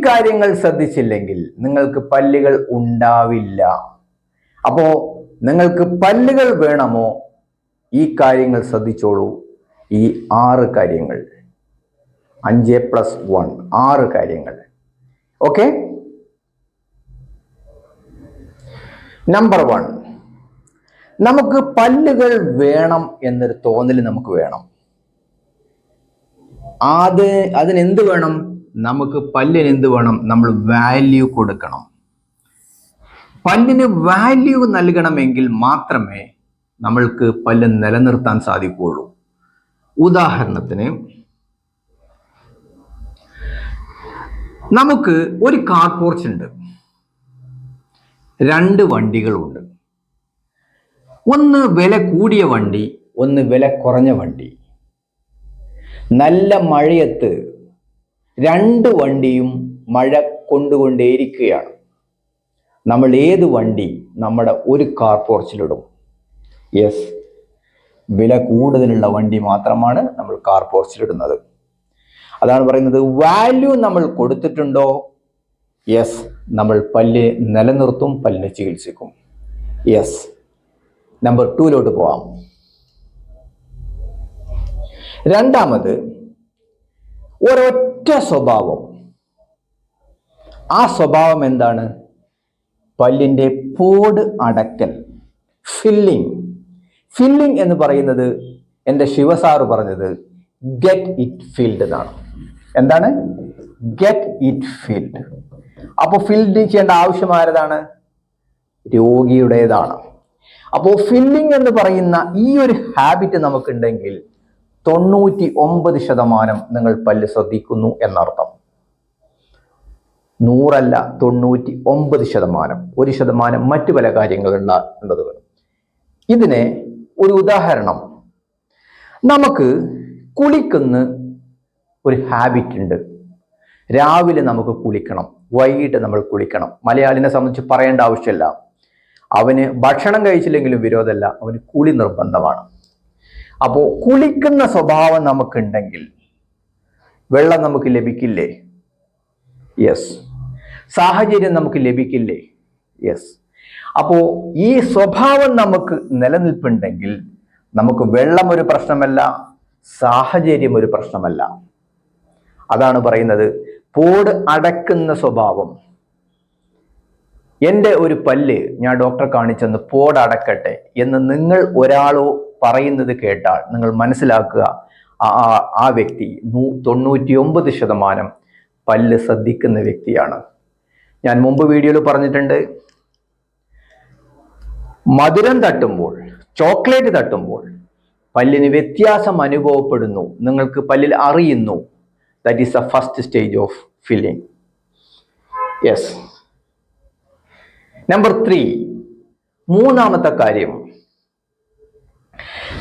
കാര്യങ്ങൾ ശ്രദ്ധിച്ചില്ലെങ്കിൽ നിങ്ങൾക്ക് പല്ലുകൾ ഉണ്ടാവില്ല. അപ്പോ നിങ്ങൾക്ക് പല്ലുകൾ വേണമോ? ഈ കാര്യങ്ങൾ ശ്രദ്ധിച്ചോളൂ. ഈ ആറ് കാര്യങ്ങൾ. അഞ്ച് പ്ലസ് വൺ. ആറ് കാര്യങ്ങൾ. ഓക്കെ? Number one. നമുക്ക് പല്ലുകൾ വേണം എന്നൊരു തോന്നൽ നമുക്ക് വേണം. അത് അതിനെന്ത് വേണം? നമുക്ക് പല്ലിന് എന്ത് വേണം? നമ്മൾ വാല്യൂ കൊടുക്കണം. പല്ലിന് വാല്യൂ നൽകണമെങ്കിൽ മാത്രമേ നമ്മൾക്ക് പല്ല് നിലനിർത്താൻ സാധിക്കുകയുള്ളൂ. ഉദാഹരണത്തിന് നമുക്ക് ഒരു കാർ പോർച്ച് ഉണ്ട്. രണ്ട് വണ്ടികളുണ്ട്. ഒന്ന് വില കൂടിയ വണ്ടി ഒന്ന് വില കുറഞ്ഞ വണ്ടി. നല്ല മഴയത്ത് രണ്ട് വണ്ടിയും മഴ കൊണ്ടുകൊണ്ടേയിരിക്കുകയാണ്. നമ്മൾ ഏത് വണ്ടി നമ്മുടെ ഒരു കാർ പോർച്ചിലിടും? യെസ് വില കൂടുതലുള്ള വണ്ടി മാത്രമാണ് നമ്മൾ കാർ പോർച്ചിലിടുന്നത്. അതാണ് പറയുന്നത് വാല്യൂ നമ്മൾ കൊടുത്തിട്ടുണ്ടോ? യെസ് നമ്മൾ പല്ല് നിലനിർത്തും പല്ല് ചികിത്സിക്കും. യെസ് നമ്പർ ടുവിലോട്ട് പോവാം. രണ്ടാമത് ഒരൊറ്റ സ്വഭാവം. ആ സ്വഭാവം എന്താണ്? പല്ലിന്റെ പോട് അടക്കൽ ഫില്ലിംഗ് ഫില്ലിംഗ് എന്ന് പറയുന്നത് എന്റെ ശിവസാറ് പറഞ്ഞത് ഗെറ്റ് ഇറ്റ് ഫീൽഡ് എന്നാണ്. എന്താണ്? ഗെറ്റ് ഇറ്റ് ഫീൽഡ് അപ്പോൾ ഫിൽഡ് ചെയ്യേണ്ട ആവശ്യം ആരതാണ്? രോഗിയുടേതാണ്. അപ്പോൾ ഫില്ലിംഗ് എന്ന് പറയുന്ന ഈ ഒരു ഹാബിറ്റ് നമുക്കുണ്ടെങ്കിൽ തൊണ്ണൂറ്റി ഒമ്പത് ശതമാനം നിങ്ങൾ പല്ല് ശ്രദ്ധിക്കുന്നു എന്നർത്ഥം. നൂറല്ല തൊണ്ണൂറ്റി ഒമ്പത് ശതമാനം. ഒരു ശതമാനം മറ്റു പല കാര്യങ്ങളുണ്ടാകേണ്ടത് വേണം. ഇതിന് ഒരു ഉദാഹരണം. നമുക്ക് കുളിക്കുന്ന ഒരു ഹാബിറ്റ് ഉണ്ട്. രാവിലെ നമുക്ക് കുളിക്കണം. വൈകിട്ട് നമ്മൾ കുളിക്കണം. മലയാളിനെ സംബന്ധിച്ച് പറയേണ്ട ആവശ്യമില്ല. അവന് ഭക്ഷണം കഴിച്ചില്ലെങ്കിലും വിരോധമല്ല. അവന് കുളി നിർബന്ധമാണ്. അപ്പോൾ കുളിക്കുന്ന സ്വഭാവം നമുക്കുണ്ടെങ്കിൽ വെള്ളം നമുക്ക് ലഭിക്കില്ലേ? യെസ് സാഹചര്യം നമുക്ക് ലഭിക്കില്ലേ? യെസ് അപ്പോ ഈ സ്വഭാവം നമുക്ക് നിലനിൽപ്പുണ്ടെങ്കിൽ നമുക്ക് വെള്ളം ഒരു പ്രശ്നമല്ല സാഹചര്യം ഒരു പ്രശ്നമല്ല. അതാണ് പറയുന്നത് പോട് അടക്കുന്ന സ്വഭാവം. എന്റെ ഒരു പല്ല് ഞാൻ ഡോക്ടറെ കാണിച്ചെന്ന് പോടടക്കട്ടെ എന്ന് നിങ്ങൾ ഒരാളോ പറയുന്നത് കേട്ടാൽ നിങ്ങൾ മനസ്സിലാക്കുക. ആ വ്യക്തി നൂ- തൊണ്ണൂറ്റി ഒമ്പത് ശതമാനം പല്ല് ശ്രദ്ധിക്കുന്ന വ്യക്തിയാണ്. ഞാൻ മുമ്പ് വീഡിയോയിൽ പറഞ്ഞിട്ടുണ്ട്. മധുരം തട്ടുമ്പോൾ ചോക്ലേറ്റ് തട്ടുമ്പോൾ പല്ലിന് വ്യത്യാസം അനുഭവപ്പെടുന്നു. നിങ്ങൾക്ക് പല്ലിൽ അറിയുന്നു. That is the first stage of filling yes number three മൂന്നാമത്തെ കാര്യം.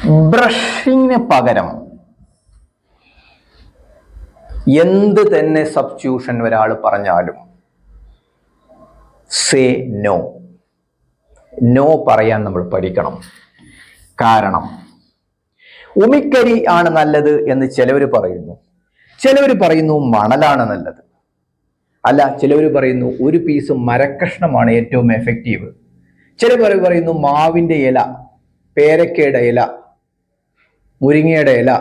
ബ്രഷിങ്ങിന് പകരം എന്ത് തന്നെ സബ്സ്റ്റ്യൂഷൻ ഒരാൾ പറഞ്ഞാലും സേ നോ. നോ പറയാൻ നമ്മൾ പഠിക്കണം. കാരണം ഉമിക്കരി ആണ് നല്ലത് എന്ന് ചിലവർ പറയുന്നു. ചിലവർ പറയുന്നു മണലാണ് നല്ലത്. അല്ല ചിലവർ പറയുന്നു ഒരു പീസ് മരക്കഷ്ണമാണ് ഏറ്റവും എഫക്റ്റീവ് ചിലവർ പറയുന്നു മാവിന്റെ ഇല പേരക്കയുടെ ഇല മുരിങ്ങയുടെ ഇല.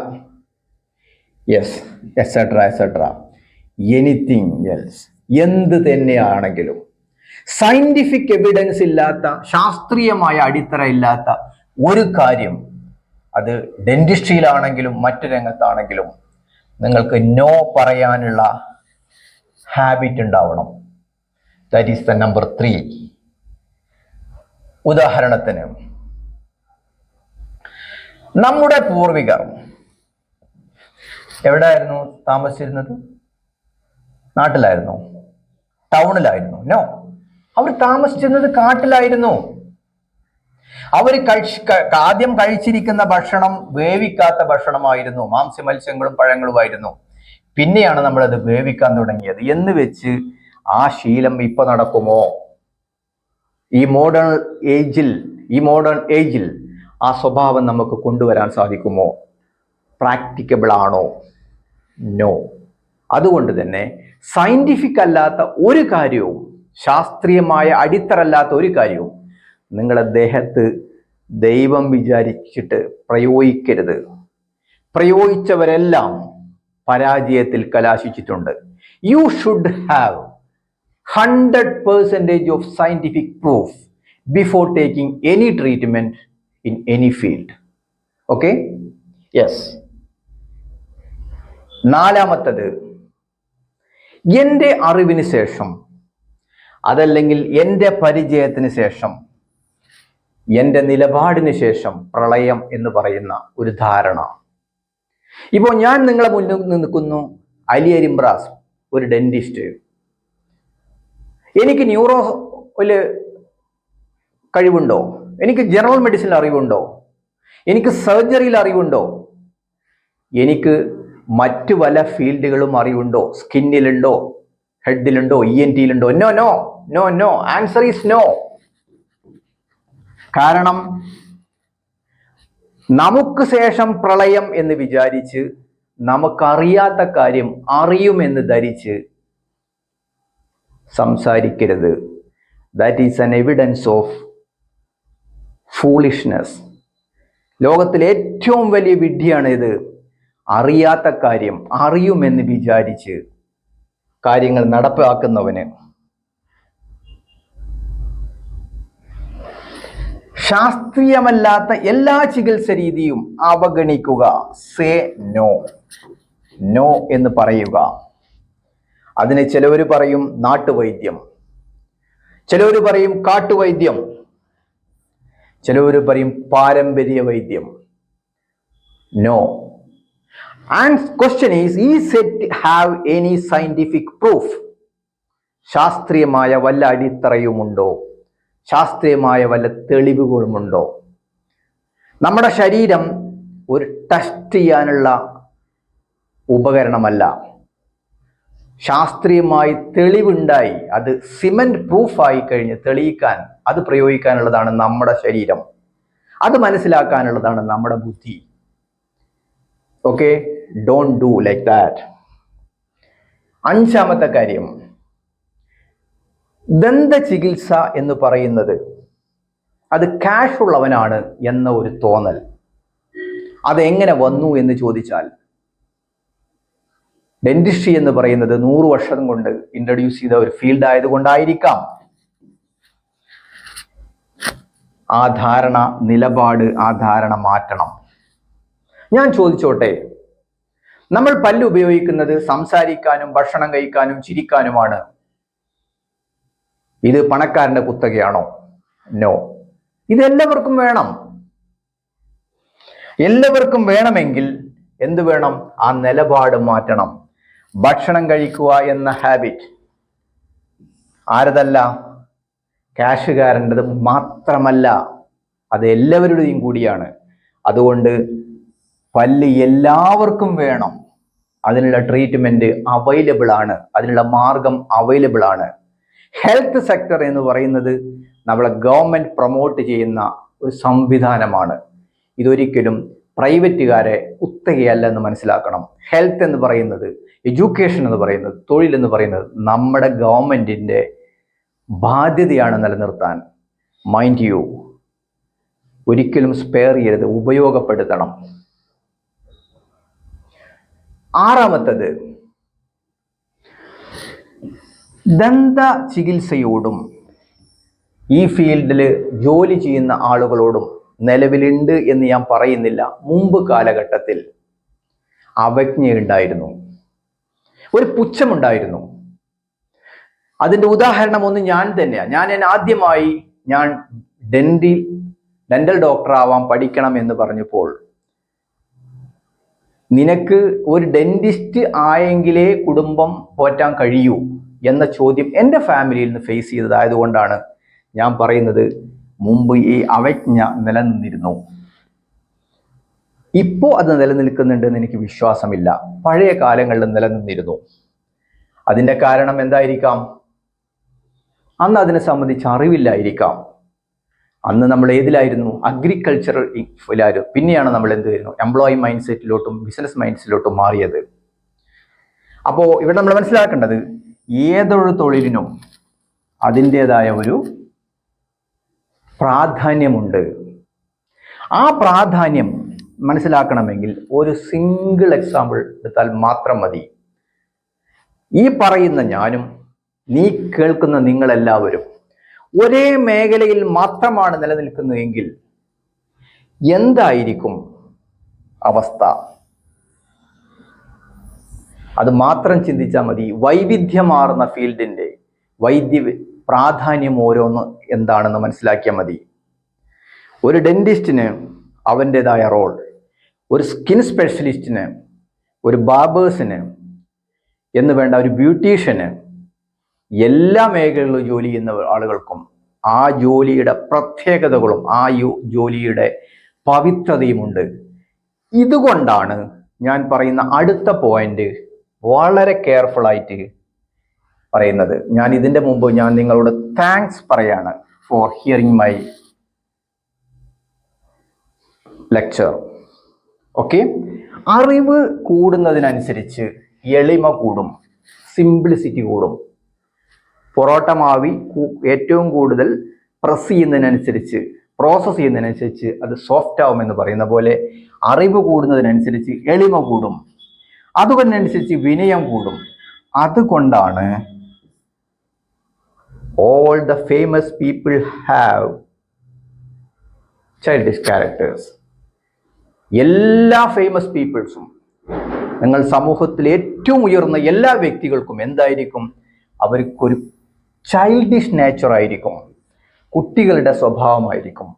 Yes etcetera etcetera anything else എന്ത് തന്നെയാണെങ്കിലും. സയന്റിഫിക് എവിഡൻസ് ഇല്ലാത്ത ശാസ്ത്രീയമായ അടിത്തറ ഇല്ലാത്ത ഒരു കാര്യം അത് ഡെന്റിസ്ട്രിയിലാണെങ്കിലും മറ്റു രംഗത്താണെങ്കിലും നിങ്ങൾക്ക് നോ പറയാനുള്ള ഹാബിറ്റ് ഉണ്ടാവണം. That is the number three ഉദാഹരണത്തിന് നമ്മുടെ പൂർവികർ. എവിടെയായിരുന്നു താമസിച്ചിരുന്നത്? നാട്ടിലായിരുന്നു. ടൗണിലായിരുന്നു. നോ. അവർ താമസിച്ചിരുന്നത് കാട്ടിലായിരുന്നു. അവർ കഴിച്ച് ആദ്യം കഴിച്ചിരിക്കുന്ന ഭക്ഷണം വേവിക്കാത്ത ഭക്ഷണമായിരുന്നു. മാംസ്യ മത്സ്യങ്ങളും പഴങ്ങളുമായിരുന്നു. പിന്നെയാണ് നമ്മളത് വേവിക്കാൻ തുടങ്ങിയത്. എന്ന് വെച്ച് ആ ശീലം ഇപ്പൊ നടക്കുമോ? ഈ മോഡേൺ ഏജിൽ ഈ മോഡേൺ ഏജിൽ ആ സ്വഭാവം നമുക്ക് കൊണ്ടുവരാൻ സാധിക്കുമോ? പ്രാക്ടിക്കബിൾ ആണോ? നോ അതുകൊണ്ട് തന്നെ സയന്റിഫിക് അല്ലാത്ത ഒരു കാര്യവും ശാസ്ത്രീയമായ അടിത്തറല്ലാത്ത ഒരു കാര്യവും നിങ്ങളുടെ ദേഹത്ത് ദൈവം വിചാരിച്ചിട്ട് പ്രയോഗിക്കരുത്. പ്രയോഗിച്ചവരെല്ലാം പരാജയത്തിൽ കലാശിച്ചിട്ടുണ്ട്. You should have hundred percentage of scientific proof before taking any treatment in any field. Okay? Yes. നാലാമത്തത് എന്റെ അറിവിന് ശേഷം അതല്ലെങ്കിൽ എന്റെ പരിചയത്തിന് ശേഷം എന്റെ നിലപാടിന് ശേഷം പ്രളയം എന്ന് പറയുന്ന ഒരു ധാരണ ഇപ്പോൾ ഞാൻ നിങ്ങളെ മുന്നിൽ നിൽക്കുന്നു അലി അരിമ്പ്രാസ് ഒരു ഡെന്റിസ്റ്റ് എനിക്ക് ന്യൂറോയിൽ കഴിവുണ്ടോ എനിക്ക് ജനറൽ മെഡിസിനിൽ അറിവുണ്ടോ? എനിക്ക് സർജറിയിൽ അറിവുണ്ടോ? എനിക്ക് മറ്റു പല ഫീൽഡുകളും അറിവുണ്ടോ? സ്കിന്നിലുണ്ടോ? ഹെഡിലുണ്ടോ? E N ടിയിലുണ്ടോ? No no no no answer is no കാരണം നമുക്ക് ശേഷം പ്രളയം എന്ന് വിചാരിച്ച് നമുക്കറിയാത്ത കാര്യം അറിയുമെന്ന് ധരിച്ച് സംസാരിക്കരുത്. That is an evidence of foolishness ലോകത്തിലെ ഏറ്റവും വലിയ വിഡ്ഢിയാണ് ഇത് അറിയാത്ത കാര്യം അറിയുമെന്ന് വിചാരിച്ച് കാര്യങ്ങൾ നടപ്പാക്കുന്നവന്. ശാസ്ത്രീയമല്ലാത്ത എല്ലാ ചികിത്സ രീതിയും അവഗണിക്കുക. Say no. നോ എന്ന് പറയുക. അതിന് ചിലവർ പറയും നാട്ടുവൈദ്യം. ചിലവർ പറയും കാട്ടുവൈദ്യം. ചിലവർ പറയും പാരമ്പര്യ വൈദ്യം. നോ ആൻഡ് ക്വസ്റ്റ്യൻ ഈസ് ഈ set have any scientific proof ശാസ്ത്രീയമായ വല്ല അടിത്തറയുമുണ്ടോ? ശാസ്ത്രീയമായ വല്ല തെളിവുകളുമുണ്ടോ? നമ്മുടെ ശരീരം ഒരു ടെസ്റ്റ് ചെയ്യാനുള്ള ഉപകരണമല്ല. ശാസ്ത്രീയമായി തെളിവുണ്ടായി. അത് സിമെന്റ് പ്രൂഫായി കഴിഞ്ഞ് തെളിയിക്കാൻ അത് പ്രയോഗിക്കാനുള്ളതാണ് നമ്മുടെ ശരീരം. അത് മനസ്സിലാക്കാനുള്ളതാണ് നമ്മുടെ ബുദ്ധി. Okay don't do like that അഞ്ചാമത്തെ കാര്യം. ദന്ത ചികിത്സ എന്ന് പറയുന്നത് അത് ക്യാഷ് ഉള്ളവനാണ് എന്ന ഒരു തോന്നൽ. അതെങ്ങനെ വന്നു എന്ന് ചോദിച്ചാൽ ഡെന്റിസ്ട്രി എന്ന് പറയുന്നത് നൂറ് വർഷം കൊണ്ട് ഇൻട്രൊഡ്യൂസ് ചെയ്ത ഒരു ഫീൽഡ് ആയതുകൊണ്ടായിരിക്കാം. ആ ധാരണ നിലപാട് ആ ധാരണ മാറ്റണം. ഞാൻ ചോദിച്ചോട്ടെ നമ്മൾ പല്ല് ഉപയോഗിക്കുന്നത് സംസാരിക്കാനും ഭക്ഷണം കഴിക്കാനും ചിരിക്കാനുമാണ്. ഇത് പണക്കാരന്റെ കുത്തകയാണോ? നോ ഇത് എല്ലാവർക്കും വേണം. എല്ലാവർക്കും വേണമെങ്കിൽ എന്ത് വേണം? ആ നിലപാട് മാറ്റണം. ഭക്ഷണം കഴിക്കുക എന്ന ഹാബിറ്റ് ആരതല്ല ക്യാഷുകാരന്റെത് മാത്രമല്ല അത് എല്ലാവരുടെയും കൂടിയാണ്. അതുകൊണ്ട് പല്ല് എല്ലാവർക്കും വേണം. അതിനുള്ള ട്രീറ്റ്മെന്റ് അവൈലബിൾ ആണ്. അതിനുള്ള മാർഗം അവൈലബിൾ ആണ്. ഹെൽത്ത് സെക്ടർ എന്ന് പറയുന്നത് നമ്മളെ ഗവൺമെന്റ് പ്രൊമോട്ട് ചെയ്യുന്ന ഒരു സംവിധാനമാണ്. ഇതൊരിക്കലും പ്രൈവറ്റുകാരെ കുത്തകയല്ല എന്ന് മനസ്സിലാക്കണം. ഹെൽത്ത് എന്ന് പറയുന്നത് എഡ്യൂക്കേഷൻ എന്ന് പറയുന്നത് തൊഴിൽ എന്ന് പറയുന്നത് നമ്മുടെ ഗവൺമെന്റിന്റെ ബാധ്യതയാണ് നിലനിർത്താൻ. മൈൻഡ് യു ഒരിക്കലും സ്പെയർ ചെയ്യരുത് ഉപയോഗപ്പെടുത്തണം. ആറാമത്തത് ദന്ത ചികിത്സയോടും ഈ ഫീൽഡിൽ ജോലി ചെയ്യുന്ന ആളുകളോടും നിലവിലുണ്ട് എന്ന് ഞാൻ പറയുന്നില്ല. മുമ്പ് കാലഘട്ടത്തിൽ അവജ്ഞയുണ്ടായിരുന്നു ഒരു പുച്ഛമുണ്ടായിരുന്നു. അതിന്റെ ഉദാഹരണം ഒന്ന് ഞാൻ തന്നെയാണ് ഞാൻ ആദ്യമായി ഞാൻ ഡെന്റി ഡെന്റൽ ഡോക്ടർ ആവാൻ പഠിക്കണം എന്ന് പറഞ്ഞപ്പോൾ നിനക്ക് ഒരു ഡെന്റിസ്റ്റ് ആയെങ്കിലേ കുടുംബം പോറ്റാൻ കഴിയൂ എന്ന ചോദ്യം എന്റെ ഫാമിലിയിൽ നിന്ന് ഫേസ് ചെയ്തതായതുകൊണ്ടാണ് ഞാൻ പറയുന്നത്. മുമ്പ് ഈ അവജ്ഞ നിലനിന്നിരുന്നു. ഇപ്പോ അത് നിലനിൽക്കുന്നുണ്ടെന്ന് എനിക്ക് വിശ്വാസമില്ല. പഴയ കാലങ്ങളിൽ നിലനിന്നിരുന്നു. അതിന്റെ കാരണം എന്തായിരിക്കാം? അന്ന് അതിനെ സംബന്ധിച്ച് അറിവില്ലായിരിക്കാം. അന്ന് നമ്മൾ ഏതിലായിരുന്നു? അഗ്രികൾച്ചറൽ പിന്നെയാണ് നമ്മൾ എന്ത് വരുന്നു എംപ്ലോയി മൈൻഡ് സെറ്റിലോട്ടും ബിസിനസ് മൈൻഡ് സെറ്റിലോട്ടും മാറിയത്. അപ്പോൾ ഇവിടെ നമ്മൾ മനസ്സിലാക്കേണ്ടത് ഏതൊരു തൊഴിലിനും അതിന്റെതായ ഒരു പ്രാധാന്യമുണ്ട്. ആ പ്രാധാന്യം മനസ്സിലാക്കണമെങ്കിൽ ഒരു സിംഗിൾ എക്സാമ്പിൾ എടുത്താൽ മാത്രം മതി. ഈ പറയുന്ന ഞാനും നീ കേൾക്കുന്ന നിങ്ങളെല്ലാവരും ഒരേ മേഖലയിൽ മാത്രമാണ് നിലനിൽക്കുന്നതെങ്കിൽ എന്തായിരിക്കും അവസ്ഥ? അത് മാത്രം ചിന്തിച്ചാൽ മതി. വൈവിധ്യമാർന്ന ഫീൽഡിന്റെ വൈദ്യ പ്രാധാന്യം ഓരോന്ന് എന്താണെന്ന് മനസ്സിലാക്കിയാൽ മതി. ഒരു ഡെന്റിസ്റ്റിന് അവന്റെതായ റോൾ. ഒരു സ്കിൻ സ്പെഷ്യലിസ്റ്റിന് ഒരു ബാബേഴ്സിന് എന്ന് വേണ്ട ഒരു ബ്യൂട്ടീഷ്യന് എല്ലാ മേഖലകളിലും ജോലി ചെയ്യുന്ന ആളുകൾക്കും ആ ജോലിയുടെ പ്രത്യേകതകളും ആ ജോലിയുടെ പവിത്രതയുമുണ്ട്. ഇതുകൊണ്ടാണ് ഞാൻ പറയുന്ന അടുത്ത പോയിന്റ് വളരെ കെയർഫുൾ ആയിട്ട് പറയുന്നത്. ഞാൻ ഇതിന്റെ മുമ്പ് ഞാൻ നിങ്ങളോട് താങ്ക്സ് പറയാണ് for hearing my lecture okay അറിവ് കൂടുന്നതിനനുസരിച്ച് എളിമ കൂടും സിംപ്ലിസിറ്റി കൂടും. പൊറോട്ട മാവി ഏറ്റവും കൂടുതൽ പ്രസ് ചെയ്യുന്നതിനനുസരിച്ച് പ്രോസസ്സ് ചെയ്യുന്നതിനനുസരിച്ച് അത് സോഫ്റ്റ് ആവും എന്ന് പറയുന്ന പോലെ അറിവ് കൂടുന്നതിനനുസരിച്ച് എളിമ കൂടും. അതുകൊണ്ടനുസരിച്ച് വിനയം കൂടും. അതുകൊണ്ടാണ് all the famous people have childish characters എല്ലാ ഫേമസ് പീപ്പിൾസും നിങ്ങൾ സമൂഹത്തിൽ ഏറ്റവും ഉയർന്ന എല്ലാ വ്യക്തികൾക്കും എന്തായിരിക്കും? അവർക്കൊരു ചൈൽഡിഷ് നേച്ചർ ആയിരിക്കും. കുട്ടികളുടെ സ്വഭാവമായിരിക്കും.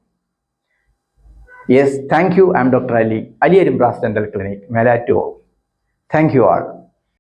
Yes thank you M doctor Ali അലിയരും ബ്രാസ് ഡെന്റൽ ക്ലിനിക് മെലാറ്റോ താങ്ക് യു ആൾ